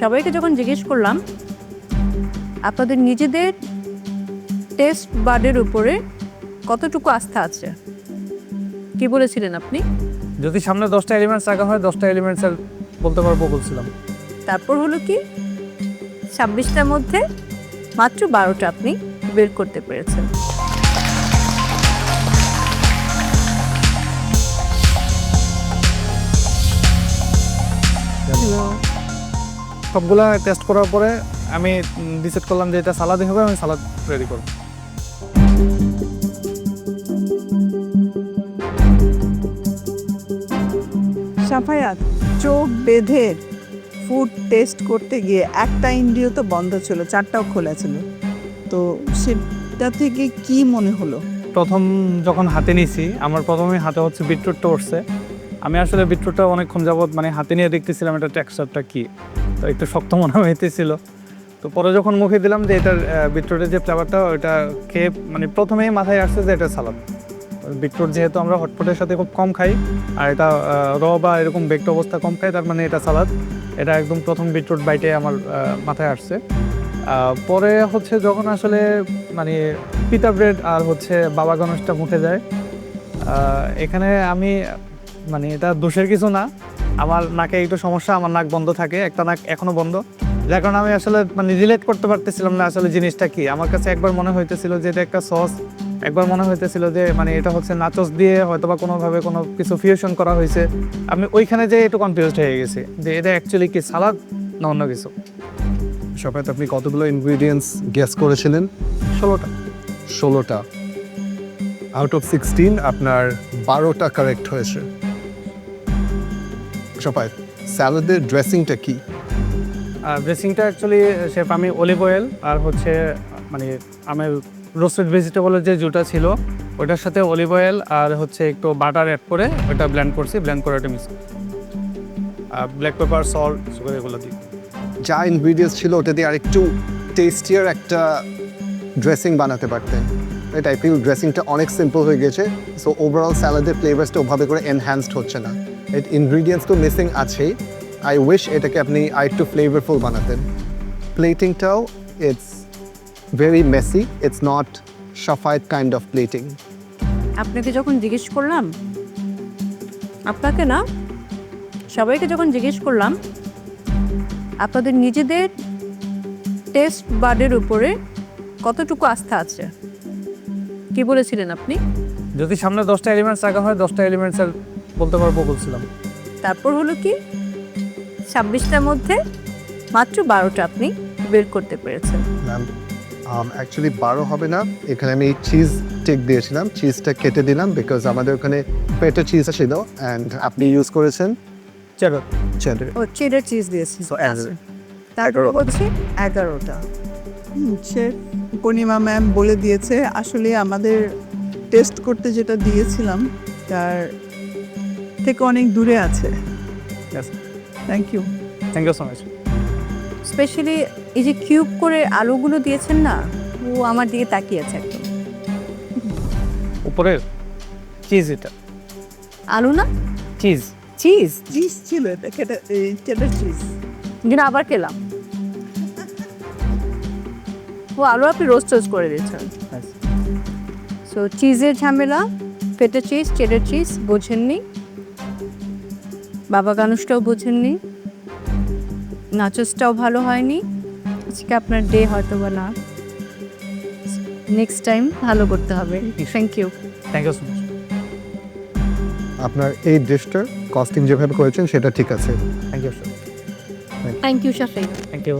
সবাইকে যখন জিজ্ঞেস করলাম আপনাদের নিজেদের টেস্ট বার্ডের উপরে কতটুকু আস্থা আছে? কি বলেছিলেন আপনি? যদি সামনে দশটা এলিমেন্টস রাখা হয় দশটা এলিমেন্টস বলতে পারব বলছিলাম। তারপর হলো কি? ছাব্বিশটার মধ্যে মাত্র বারোটা আপনি বের করতে পেরেছেন। সবগুলা টেস্ট করার পরে আমি ডিসাইড করলাম যে এটা সালাদই হবে আমি সালাদ রেডি করব। সাফায়াত চোখ বেঁধে ফুড টেস্ট করতে গিয়ে একটা ইন্দ্রিয় তো বন্ধ ছিল চারটাও খোলা ছিল। তো সেটা থেকে কি মনে হলো? প্রথম যখন হাতে নিয়েছি আমার প্রথমে হাতে হচ্ছে বিটরুটটা উঠছে। আমি আসলে বিটরুটটা অনেকক্ষণ যাবত মানে হাতে নিয়ে দেখতেছিলাম এটা টেক্সচারটা কি। তো একটু শক্ত মনে হইতেছিল তো পরে যখন মুখে দিলাম যে এটার বিটরুটের যে ফ্লেভারটা ওটা খেয়ে মানে প্রথমেই মাথায় আসছে যে এটা সালাদ। বিটরুট যেহেতু আমরা হটপটের সাথে খুব কম খাই, আর এটা র বা এরকম বেকড অবস্থা কম খাই, তার মানে এটা সালাদ। এটা একদম প্রথম বিটরুট বাইটে আমার মাথায় আসছে। পরে হচ্ছে যখন আসলে মানে পিতা ব্রেড আর হচ্ছে বাবা গণেশটা মুখে যায় এখানে আমি মানে এটা দোষের কিছু না আমার নাকে একটু সমস্যা আমার নাক বন্ধ থাকে একটা নাক এখনও বন্ধ। যার কারণে আমি আসলে মানে রিলেট করতে পারতেছিলাম না আসলে জিনিসটা কি। আমার কাছে একবার মনে হইতেছিল যে এটা একটা সস একবার মনে হইতেছিল যে মানে এটা হচ্ছে নাচস দিয়ে হয়তো বা কোনোভাবে কোনো কিছু ফিউশন করা হয়েছে আমি ওইখানে যে একটু কনফিউজড হয়ে গেছি যে এটা অ্যাকচুয়ালি কি সালাদ না অন্য কিছু। সবাই আপনি কতগুলো ইনগ্রিডিয়েন্টস গ্যাস করেছিলেন? ষোলোটা। ষোলোটা। আউট অফ সিক্সটিন আপনার বারোটা কারেক্ট হয়েছে। সবাই স্যালাডের ড্রেসিংটা কি? আর ড্রেসিংটা অ্যাকচুয়ালি শেফ আমি অলিভ অয়েল আর হচ্ছে মানে আমার রোস্টেড ভেজিটেবলের যে জুটা ছিল ওটার সাথে অলিভ অয়েল আর হচ্ছে একটু বাটার অ্যাড করে ওটা ব্লেন্ড করছি ব্লেন্ড করে ওটা মিক্স আর ব্ল্যাক পেপার সল্ট সুগার এগুলো দিই। যা ইনগ্রিডিয়েন্টস ছিল ওটা দিয়ে আরেকটু টেস্টিয়ার একটা ড্রেসিং বানাতে পারতেন। এটা আই ফিল ড্রেসিংটা অনেক সিম্পল হয়ে গেছে সো ওভারঅল স্যালাডের ফ্লেভার্সটা ওভাবে করে এনহ্যান্সড হচ্ছে না। এর ইনগ্রিডিয়েন্টস তো মিসিং আছেই। আই উইশ এটাকে আপনি আর একটু ফ্লেভারফুল বানাতেন। প্লেটিংটাও it's very messy it's not satisfied kind of plating আপনাকে যখন জিজ্ঞেস করলাম আপনাকে না সবাইকে যখন জিজ্ঞেস করলাম আপনাদের নিজেদের টেস্ট বার্ডের উপরে কতটুকু আস্থা আছে? কি বলেছিলেন আপনি? যদি সামনে দশটা এলিমেন্টস রাখা হয় দশটা এলিমেন্টসের বলতে পারব বলছিলাম। তারপর হলো কি? ছাব্বিশটার মধ্যে মাত্র বারোটা আপনি বের করতে পেরেছেন। ম্যাম অ্যাকচুয়ালি বারো হবে না। এখানে আমি চিজ টেক দিয়েছিলাম চিজটা কেটে দিলাম বিকজ আমাদের ওখানে পেটো চিজ ছিল অ্যান্ড আপনি ইউজ করেছেন? চলো চেডার ও চেডার চিজ দিয়েছি। As- তারপর হচ্ছে এগারোটা। সে পূর্ণিমা ম্যাম বলে দিয়েছে। আসলে আমাদের টেস্ট করতে যেটা দিয়েছিলাম তার থেকে অনেক দূরে আছে। Thank you thank you so much specially এই যে কিউব করে আলুগুলো দিয়েছেন না ও আমার দিকে তাকিয়ে আছে একদম। উপরে চিজ এটা। আলু না? চিজ চিজ চিজ ছিল এটা চেডার চিজ যেন আবার খেলাম। ও আলু আপনি রোস্ট টোস্ট করে দিয়েছেন। সো চিজের ঝামেলা ফেটে চিজ চেডার চিজ বোঝেননি। বাবা গানুষটাও বোঝেননি নাচসটাও ভালো হয়নি। আজকে আপনার ডে হয়তো বা না। নেক্সট টাইম ভালো করতে হবে। Thank you thank you so much আপনার এই ড্রেসটার কস্টিং যেভাবে করেছেন সেটা ঠিক আছে। Thank you sir thank you sir thank you